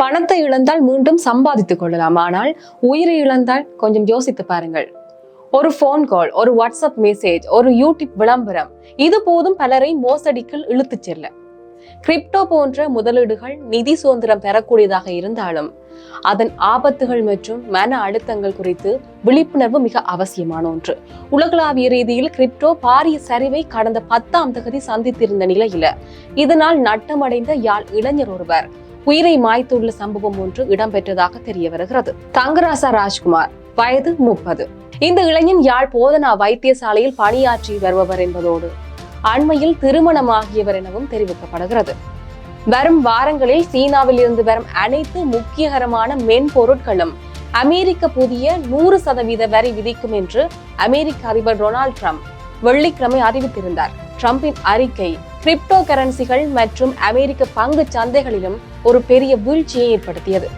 பணத்தை இழந்தால் மீண்டும் சம்பாதித்துக் கொள்ளலாம். ஆனால் உயிரை இழந்தால் கொஞ்சம் யோசித்து பாருங்கள். ஒரு ஃபோன் கால் ஒரு வாட்ஸ்அப் மெசேஜ் ஒரு யூடியூப் விளம்பரம் இது போதும் பலரை மோசடிக்குள் இழுத்துச் செல்ல. கிரிப்டோ போன்ற முதலீடுகள் நிதி சுதந்திரம் பெறக்கூடியதாக இருந்தாலும் அதன் ஆபத்துகள் மற்றும் மன அழுத்தங்கள் குறித்து விழிப்புணர்வு மிக அவசியமான ஒன்று. உலகளாவிய ரீதியில் கிரிப்டோ பாரிய சரிவை கடந்த பத்தாம் தகுதி சந்தித்திருந்த நிலையில இதனால் நட்டமடைந்த யாழ் இளைஞர் ஒருவர் உயிரை மாய்த்துள்ள சம்பவம் ஒன்று இடம்பெற்றதாக தெரிய வருகிறது தங்கராசா ராஜ்குமார் வயது முப்பது. இந்த இளைஞன் யாழ் போதனா வைத்தியசாலையில் பணியாற்றி வருபவர் என்பதோடு அண்மையில் திருமணமாகியவர் எனவும் தெரிவிக்கப்படுகிறது. வரும் வாரங்களில் சீனாவில் இருந்து வரும் அனைத்து முக்கியகரமான மென்பொருட்களும் அமெரிக்க புதிய நூறு சதவீத வரி விதிக்கும் என்று அமெரிக்க அதிபர் டொனால்ட் ட்ரம்ப் வெள்ளிக்கிழமை அறிவித்திருந்தார். ட்ரம்பின் அறிக்கை கிரிப்டோ கரன்சிகள் மற்றும் அமெரிக்க பங்கு சந்தைகளிலும் ஒரு பெரிய வீழ்ச்சியை ஏற்படுத்தியது.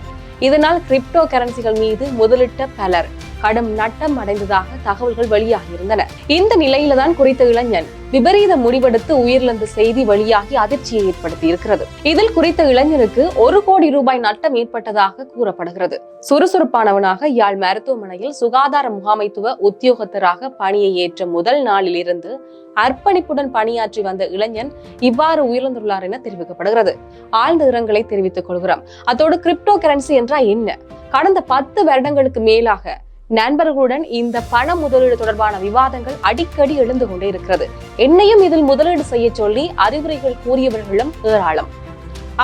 இதனால் கிரிப்டோ கரன்சிகள் மீது முதலிட்ட பலர் கடும் நட்டம் அடைந்ததாக தகவல்கள் வெளியாகியிருந்தன. இந்த நிலையில தான் குறித்த இளைஞன் விபரீத முடிவெடுத்து உயிரிழந்த செய்தி வெளியாகி அதிர்ச்சியை ஏற்படுத்தி இருக்கிறது இதில் குறித்த இளைஞனுக்கு ஒரு கோடி ரூபாய் நட்டம் ஏற்பட்டதாக கூறப்படுகிறது. சுறுசுறுப்பானவனாக யாழ் மருத்துவமனையில் சுகாதார முகாமைத்துவ உத்தியோகத்தராக பணியை ஏற்ற முதல் நாளில் இருந்து அர்ப்பணிப்புடன் பணியாற்றி வந்த இளைஞன் இவ்வாறு உயிரிழந்துள்ளார் என தெரிவிக்கப்படுகிறது. ஆழ்ந்த இரங்கலை தெரிவித்துக் கொள்கிறோம். அதோடு கிரிப்டோ கரன்சி என்றால் என்ன? கடந்த பத்து வருடங்களுக்கு மேலாக நண்பர்களுடன் இந்த பண முதலீடு தொடர்பான விவாதங்கள் அடிக்கடி எழுந்து கொண்டே இருக்கிறது. என்னையும் இதில் முதலீடு செய்ய சொல்லி அறிவுரைகள் கூறியவர்களும் ஏராளம்.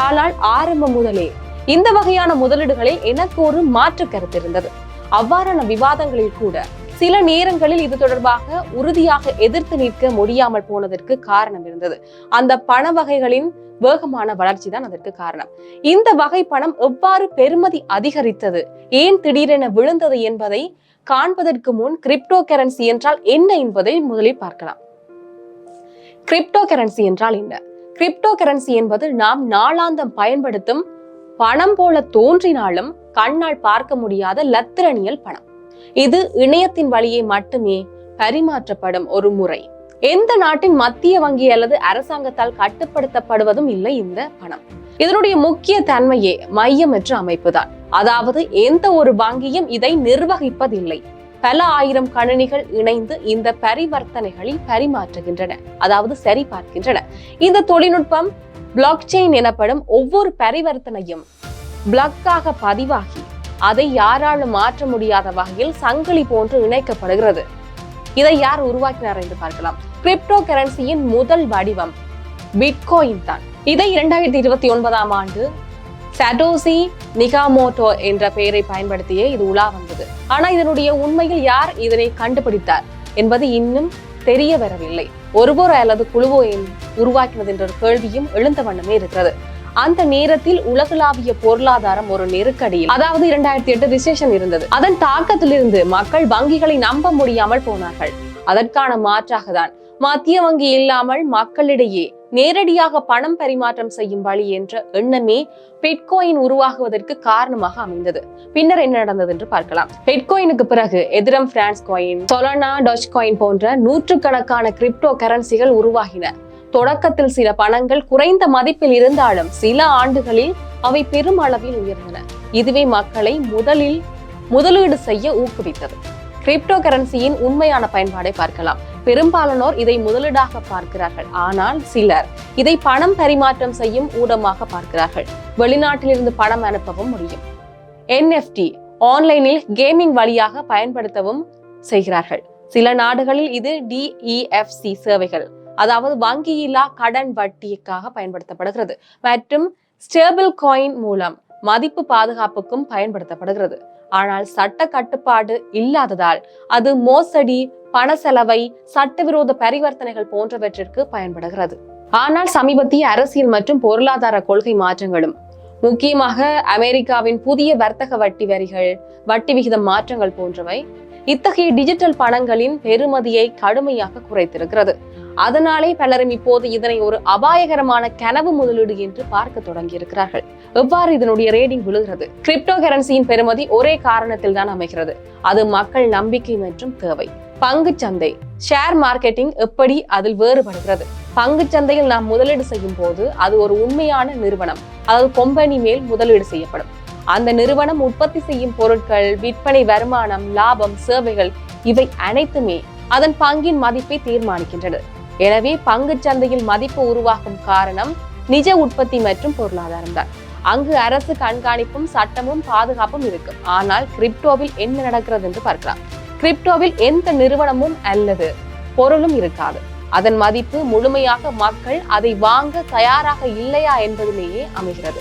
ஆனால் ஆரம்பம் முதலே இந்த வகையான முதலீடுகளில் எனக்கு ஒரு மாற்று கருத்து இருந்தது. அவ்வாறான விவாதங்களில் கூட சில நேரங்களில் இது தொடர்பாக உறுதியாக எதிர்த்து நிற்க முடியாமல் போனதற்கு காரணம் இருந்தது. அந்த பண வகைகளின் வேகமான வளர்ச்சி தான் அதற்கு காரணம். இந்த வகை பணம் எவ்வாறு பெருமதி அதிகரித்தது? ஏன் திடீரென விழுந்தது என்பதை காண்பதற்கு முன் கிரிப்டோ கரன்சி என்றால் என்ன என்பதை முதலில் பார்க்கலாம். கிரிப்டோ கரன்சி என்றால் என்ன? கிரிப்டோ கரன்சி என்பது நாம் நாளாந்தம் பயன்படுத்தும் பணம் போல தோன்றினாலும் கண்ணால் பார்க்க முடியாத லத்திரனியல் பணம். இது இணையத்தின் வழியே மட்டுமே பரிமாற்றப்படும் ஒரு முறை. எந்த நாட்டின் மத்திய வங்கி அல்லது அரசாங்கத்தால் கட்டுப்படுத்தப்படுவதும் இல்லை இந்த பணம். இதனுடைய முக்கிய தன்மையே மையமற்ற அமைப்புதான். அதாவது எந்த ஒரு வங்கியும் இதை நிர்வகிப்பதில்லை. பல ஆயிரம் கணினிகள் இணைந்து இந்த பரிவர்த்தனைகளை பரிமாற்றுகின்றன அதாவது சரி பார்க்கின்றன இந்த தொழில்நுட்பம் பிளாக் செயின் எனப்படும் ஒவ்வொரு பரிவர்த்தனையும் பிளக்காக பதிவாகி அதை யாராலும் மாற்ற முடியாத வகையில் சங்கிலி போன்று இணைக்கப்படுகிறது. இதை யார் உருவாக்கினார் என்று பார்க்கலாம். கிரிப்டோ கரன்சியின் முதல் வடிவம் பிட்காயின் தான். இதை இரண்டாயிரத்தி இருபத்தி ஒன்பதாம் ஆண்டு சடோசி நிகாமோட்டோ என்ற பெயரை பயன்படுத்தியே இது உலா வந்தது. ஆனா இதனுடைய உண்மையில் யார் இதனை கண்டுபிடித்தார் என்பது இன்னும் தெரிய வரவில்லை. ஒருவர் அல்லது குழுவோ உருவாக்கினது என்ற கேள்வியும் எழுந்த வண்ணமே இருக்கிறது. அந்த நேரத்தில் உலகளாவிய பொருளாதாரம் ஒரு நெருக்கடியில் அதாவது இரண்டாயிரத்தி எட்டு ரிசேஷன் இருந்தது. அதன் தாக்கத்திலிருந்து மக்கள் வங்கிகளை நம்ப முடியாமல் போனார்கள். அதற்கான மாற்றாக தான் மத்திய வங்கி இல்லாமல் மக்களிடையே நேரடியாக பணம் பரிமாற்றம் செய்யும் வழி என்ற எண்ணமே பிட்கோயின் உருவாகுவதற்கு காரணமாக அமைந்தது. பின்னர் என்ன நடந்தது என்று பார்க்கலாம். பிட்கோயினுக்கு பிறகு எதிரம் பிரான்ஸ் கோயின் சொலனா டச் காயின் போன்ற நூற்றுக்கணக்கான கிரிப்டோ கரன்சிகள் உருவாகின. தொடக்கத்தில் சில பணங்கள் குறைந்த மதிப்பில் இருந்தாலும் சில ஆண்டுகளில் அவை பெரும் அளவில் உயர்ந்தன. இதுவே மக்களை முதலில் முதலீடு செய்ய ஊக்குவித்தது. கிரிப்டோ கரன்சியின் உண்மையான பயன்பாடை பார்க்கலாம். பெரும்பாலானோர் இதை முதலீடாக பார்க்கிறார்கள். ஆனால் சிலர் இதை பணம் பரிமாற்றம் செய்யும் ஊடமாக பார்க்கிறார்கள். வெளிநாட்டிலிருந்து பணம் அனுப்பவும் முடியும். என்எஃப்டி ஆன்லைனில் கேமிங் வழியாக பயன்படுத்தவும் செய்கிறார்கள். சில நாடுகளில் இது டிஇஎஃப்சி சேவைகள். அதாவது வங்கியில்லா கடன் வட்டிக்காக பயன்படுத்தப்படுகிறது. மற்றும் ஸ்டேபிள் காயின் மூலம் மதிப்பு பாதுகாப்புக்கும் பயன்படுத்தப்படுகிறது. ஆனால் சட்ட கட்டுப்பாடு இல்லாததால் அது மோசடி பண செலவை சட்டவிரோத பரிவர்த்தனைகள் போன்றவற்றிற்கு பயன்படுகிறது. ஆனால் சமீபத்திய அரசியல் மற்றும் பொருளாதார கொள்கை மாற்றங்களும் முக்கியமாக அமெரிக்காவின் புதிய வர்த்தக வட்டி வரிகள் வட்டி விகித மாற்றங்கள் போன்றவை இத்தகைய டிஜிட்டல் பணங்களின் பெறுமதியை கடுமையாக குறைத்திருக்கிறது. அதனாலே பலரும் இப்போது இதனை ஒரு அபாயகரமான கனவு முதலீடு என்று பார்க்க தொடங்கி இருக்கிறார்கள் எவ்வாறு இதனுடைய ரேடிங் விழுகிறது? கிரிப்டோ கரன்சியின் பெறுமதி ஒரே காரணத்தில் தான் அமைகிறது. அது மக்கள் நம்பிக்கை மற்றும் தேவை. பங்கு சந்தை. ஷேர் மார்க்கெட்டிங் எப்படி அதில் வேறுபடுகிறது? பங்குச் சந்தையில் நாம் முதலீடு செய்யும் போது அது ஒரு உண்மையான நிறுவனம். அதாவது கொம்பனி மேல் முதலீடு செய்யப்படும். அந்த நிறுவனம் உற்பத்தி செய்யும் பொருட்கள் விற்பனை வருமானம் லாபம் சேவைகள் இவை அனைத்துமே அதன் பங்கின் மதிப்பை தீர்மானிக்கின்றது எனவே பங்குச் சந்தையில் மதிப்பு உருவாகும் காரணம் நிஜ உற்பத்தி மற்றும் பொருளாதாரம் தான். அங்கு அரசு கண்காணிப்பும் சட்டமும் பாதுகாப்பும் இருக்கும் ஆனால் கிரிப்டோவில் என்ன நடக்கிறது என்று பார்க்கலாம். கிரிப்டோவில் எந்த நிறுவனமும் அல்லது பொருளும் இருக்காது. அதன் மதிப்பு முழுமையாக மக்கள் அதை வாங்க தயாராக இல்லையா என்பதிலேயே அமைகிறது.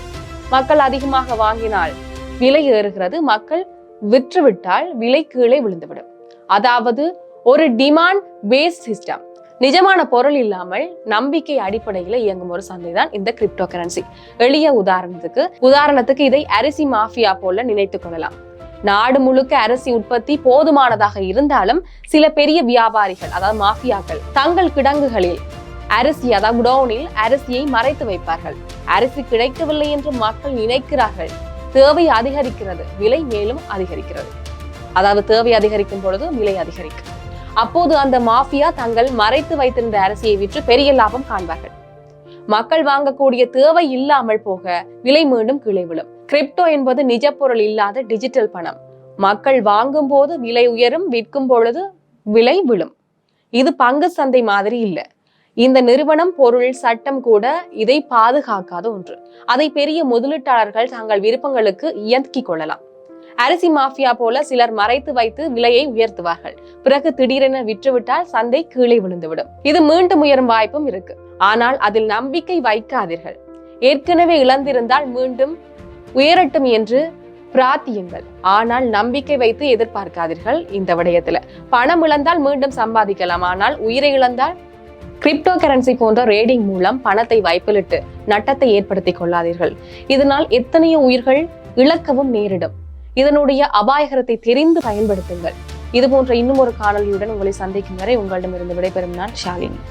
மக்கள் அதிகமாக வாங்கினால் விலை ஏறுகிறது. மக்கள் விற்றுவிட்டால் விலை கீழே விழுந்துவிடும். அதாவது ஒரு டிமாண்ட் பேஸ்ட் சிஸ்டம் நிஜமான பொருள் இல்லாமல் நம்பிக்கை அடிப்படையில் இயங்கும் ஒரு சந்தை தான் இந்த கிரிப்டோ கரன்சி எளிய உதாரணத்துக்கு உதாரணத்துக்கு இதை அரிசி மாஃபியா போல நினைத்துக் கொள்ளலாம். நாடு முழுக்க அரிசி உற்பத்தி போதுமானதாக இருந்தாலும் சில பெரிய வியாபாரிகள் அதாவது மாஃபியாக்கள் தங்கள் கிடங்குகளில் அரிசி அதாவது குடோனில் அரிசியை மறைத்து வைப்பார்கள். அரிசி கிடைக்கவில்லை என்று மக்கள் நினைக்கிறார்கள். தேவை அதிகரிக்கிறது விலை மேலும் அதிகரிக்கிறது. அதாவது தேவை அதிகரிக்கும் பொழுது விலை அதிகரிக்கும். அப்போது அந்த மாஃபியா தங்கள் மறைத்து வைத்திருந்த அரிசியை விற்று பெரிய லாபம் காண்பார்கள். மக்கள் வாங்கக்கூடிய தேவை இல்லாமல் போக விலை மீண்டும் கீழே விழும். கிரிப்டோ என்பது நிஜ பொருள் இல்லாத டிஜிட்டல் பணம். மக்கள் வாங்கும் போது விலை உயரும் விற்கும் பொழுது விலை விழும். இது பங்கு சந்தை மாதிரி இல்லை. இந்த நிறுவனம் பொருள் சட்டம் கூட இதை பாதுகாக்காத ஒன்று. அதை பெரிய முதலீட்டாளர்கள் தங்கள் விருப்பங்களுக்கு இயக்கிக் கொள்ளலாம். அரிசி மாஃபியா போல சிலர் மறைத்து வைத்து விலையை உயர்த்துவார்கள். பிறகு திடீரென விற்றுவிட்டால் சந்தை கீழே விழுந்துவிடும். இது மீண்டும் உயரும் வாய்ப்பும் இருக்கு. ஆனால் அதில் நம்பிக்கை வைக்காதீர்கள். ஏற்கனவே இழந்திருந்தால் மீண்டும் உயரட்டும் என்று பிரார்த்தியுங்கள். ஆனால் நம்பிக்கை வைத்து எதிர்பார்க்காதீர்கள் இந்த விடயத்துல. பணம் இழந்தால் மீண்டும் சம்பாதிக்கலாம். ஆனால் உயிரை இழந்தால் கிரிப்டோ கரன்சி போன்ற ரேடிங் மூலம் பணத்தை வைப்பிலிட்டு நட்டத்தை ஏற்படுத்தி கொள்ளாதீர்கள். இதனால் எத்தனையோ உயிர்கள் இழக்கவும் நேரிடும். இதனுடைய அபாயகரத்தை தெரிந்து பயன்படுத்துங்கள். இது போன்ற இன்னும் ஒரு காணொலியுடன் உங்களை சந்திக்கும் வரை உங்களிடமிருந்து விடைபெறும் நான் ஷாலினி.